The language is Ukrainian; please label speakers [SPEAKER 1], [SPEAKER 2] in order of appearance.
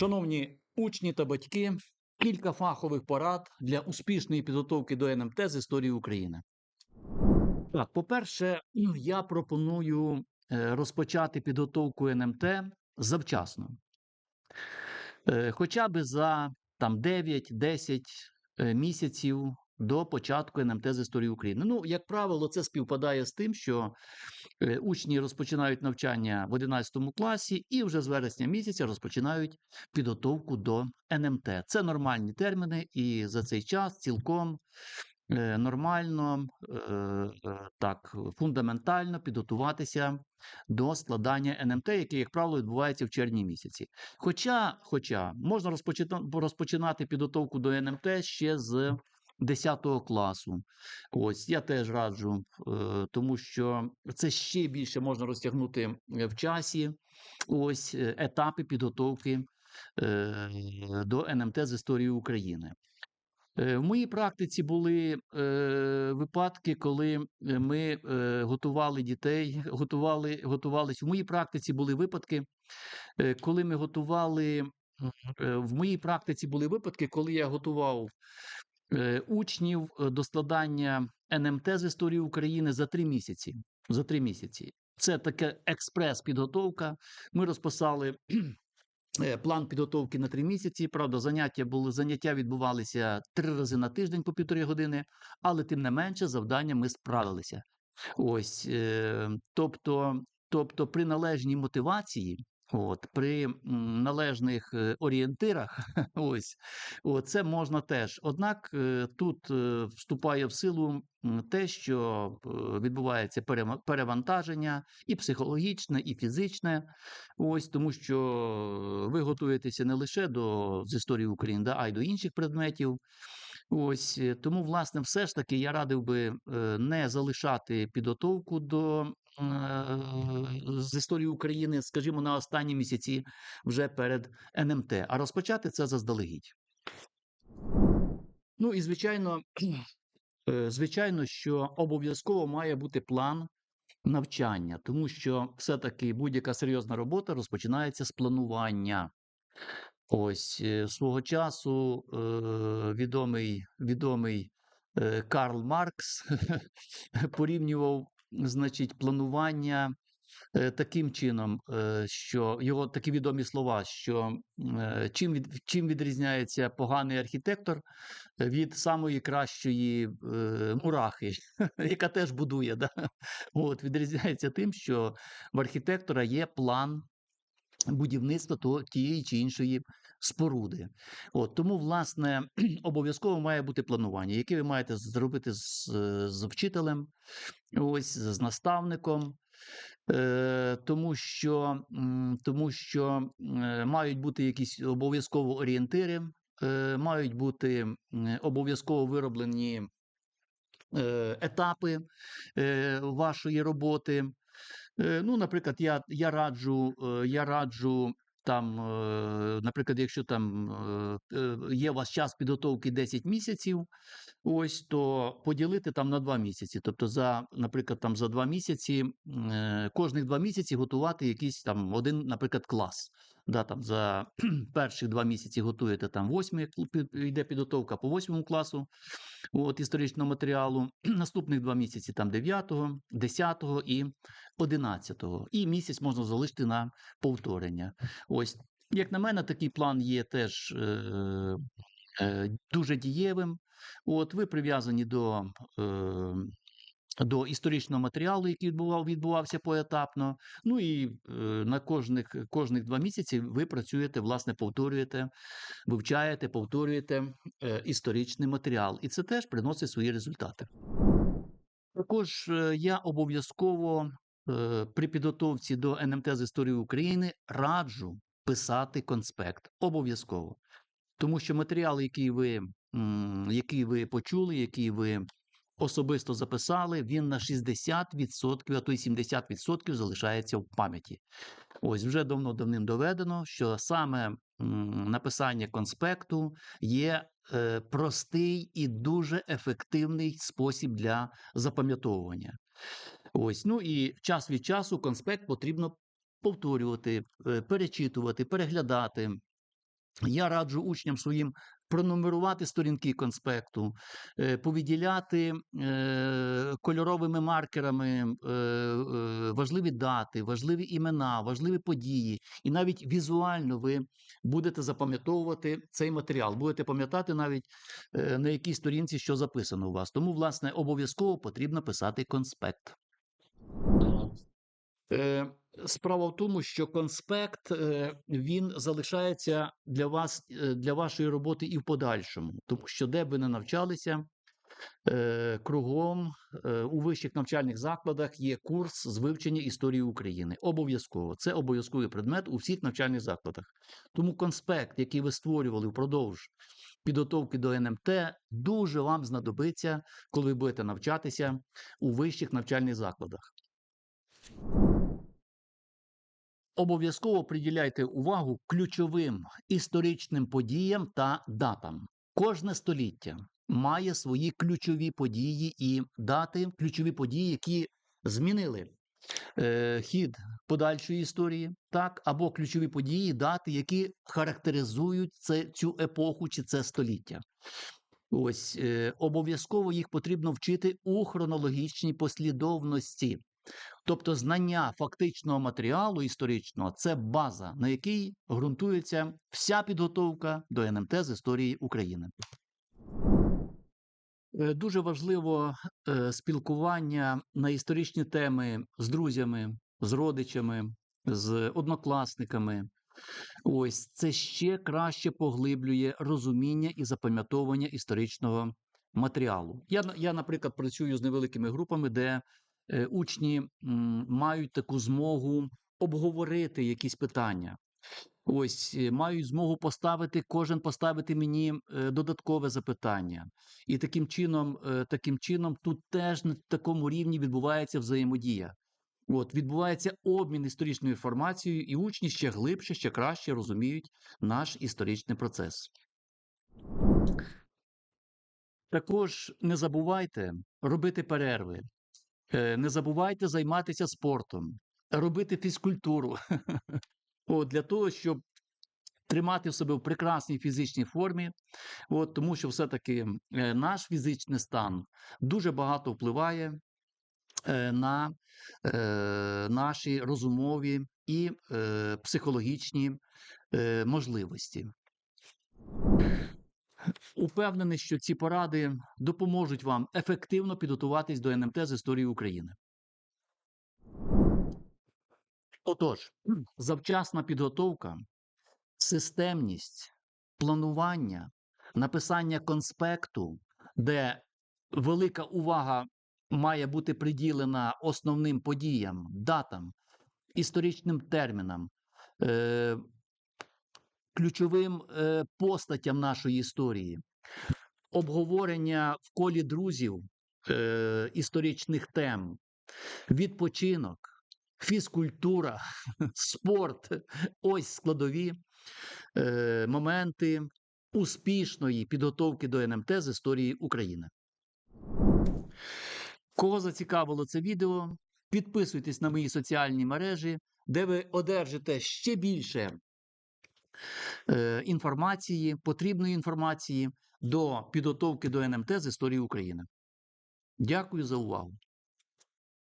[SPEAKER 1] Шановні учні та батьки, кілька фахових порад для успішної підготовки до НМТ з історії України. Так, по-перше, я пропоную е, розпочати підготовку НМТ завчасно. Е, Хоча б за там 9-10 е, місяців до початку НМТ з історії України. Ну, як правило, це співпадає з тим, що е, учні розпочинають навчання в 11 класі і вже з вересня місяця розпочинають підготовку до НМТ. Це нормальні терміни, і за цей час цілком е, нормально, е, так, фундаментально підготуватися до складання НМТ, яке, як правило, відбувається в червні місяці. Хоча, хоча можна розпочина- розпочинати підготовку до НМТ ще з 10 класу. Ось я теж раджу, е, тому що це ще більше можна розтягнути е, в часі. Ось е, етапи підготовки до НМТ з історії України. В моїй практиці були випадки, коли ми готували дітей, готували, готувались. В моїй практиці були випадки, коли ми готували. В моїй практиці були випадки, коли я готував учнів е, до складання НМТ з історії України за три місяці. За три місяці. Це таке експрес-підготовка. Ми розписали е, план підготовки на три місяці. Правда, заняття були заняття відбувалися три рази на тиждень по півтори години, але тим не менше завдання ми справилися. Ось, е, тобто, тобто, при належній мотивації. От, при належних е, орієнтирах, ось, о, це можна теж. Однак е, тут е, вступає в силу те, що відбувається перевантаження і психологічне, і фізичне. Ось тому, що ви готуєтеся не лише до з історії України, да, а й до інших предметів. Ось тому, власне, все ж таки я радив би не залишати підготовку до з історії України, скажімо, на останні місяці вже перед НМТ, а розпочати це заздалегідь. Ну і звичайно, е, звичайно, що обов'язково має бути план навчання, тому що все-таки будь-яка серйозна робота розпочинається з планування. Ось е, свого часу е, відомий, відомий е, Карл Маркс порівнював, значить, планування е, таким чином, е, що його такі відомі слова, що е, чим, від, чим відрізняється поганий архітектор від самої кращої мурахи, яка теж будує. Да? От, відрізняється тим, що в архітектора є план будівництва то, тієї чи іншої споруди. От, тому, власне, обов'язково має бути планування, яке ви маєте зробити з, е, з вчителем, ось, з наставником. Е, тому що, тому що е, мають бути якісь обов'язково орієнтири, мають бути обов'язково вироблені етапи вашої роботи. Е, Ну, наприклад, я, я раджу, е, я раджу там, е, наприклад, якщо там е, е, є у вас час підготовки 10 місяців, ось то поділити там на 2 місяці. Тобто, за, наприклад, там за 2 місяці, кожних 2 місяці готувати якийсь там один, наприклад, клас. Да, там за перших 2 місяці готуєте там 8 йде підготовка по 8 класу от, історичного матеріалу. Наступних 2 місяці там 9, 10 і 11. І місяць можна залишити на повторення. Ось, як на мене, такий план є теж е, е, дуже дієвим. От, ви прив'язані до, е, до історичного матеріалу, який відбував, відбувався поетапно. Ну і е, на кожних, кожних два місяці ви працюєте, власне, повторюєте, вивчаєте, повторюєте е, історичний матеріал. І це теж приносить свої результати. Також е, я обов'язково е, при підготовці до НМТ з історії України раджу писати конспект. Обов'язково. Тому що матеріал, який ви, який ви почули, який ви особисто записали, він на 60%, а то й 70% залишається в пам'яті. Ось вже давно давним доведено, що саме написання конспекту є е, простий і дуже ефективний спосіб для запам'ятовування. Ось, ну і час від часу конспект потрібно повторювати, е, перечитувати, переглядати. Я раджу учням своїм пронумерувати сторінки конспекту, е, повідділяти е, кольоровими маркерами е, важливі дати, важливі імена, важливі події, і навіть візуально ви будете запам'ятовувати цей матеріал, будете пам'ятати навіть на якій сторінці що записано у вас. Тому, власне, обов'язково потрібно писати конспект. Справа в тому, що конспект е, він залишається для вас е, для вашої роботи і в подальшому, тому що де б ви не навчалися, е, кругом у вищих навчальних закладах є курс з вивчення історії України. Обов'язково це обов'язковий предмет у всіх навчальних закладах. Тому конспект, який ви створювали впродовж підготовки до НМТ, дуже вам знадобиться, коли ви будете навчатися у вищих навчальних закладах. Обов'язково приділяйте увагу ключовим історичним подіям та датам. Кожне століття має свої ключові події і дати, ключові події, які змінили е, хід подальшої історії, так, або ключові події, дати, які характеризують це, цю епоху чи це століття. Ось е, обов'язково їх потрібно вчити у хронологічній послідовності. Тобто знання фактичного матеріалу історичного це база, на якій ґрунтується вся підготовка до НМТ з історії України. Е, Дуже важливо е, спілкування на історичні теми з друзями, з родичами, з однокласниками. Ось це ще краще поглиблює розуміння і запам'ятовування історичного матеріалу. Я, я наприклад, працюю з невеликими групами, де учні мають таку змогу обговорити якісь питання. Ось е, мають змогу поставити кожен поставити мені е, додаткове запитання, і таким чином, е, таким чином, тут теж на такому рівні відбувається взаємодія. От відбувається обмін історичною інформацією, і учні ще глибше, ще краще розуміють наш історичний процес. Також не забувайте робити перерви, е, не забувайте займатися спортом, робити фізкультуру. От, для того, щоб тримати себе в прекрасній фізичній формі, от, тому що все-таки е, наш фізичний стан дуже багато впливає е, на е, наші розумові і е, психологічні е, можливості. Упевнений, що ці поради допоможуть вам ефективно підготуватись до НМТ з історії України. Отож, завчасна підготовка, системність, планування, написання конспекту, де велика увага має бути приділена основним подіям, датам, історичним термінам, е, ключовим е, постатям нашої історії, обговорення в колі друзів е, історичних тем, відпочинок, фізкультура, спорт ось складові е, моменти успішної підготовки до НМТ з історії України. Кого зацікавило це відео, підписуйтесь на мої соціальні мережі, де ви одержите ще більше інформації, потрібної інформації до підготовки до НМТ з історії України. Дякую за увагу.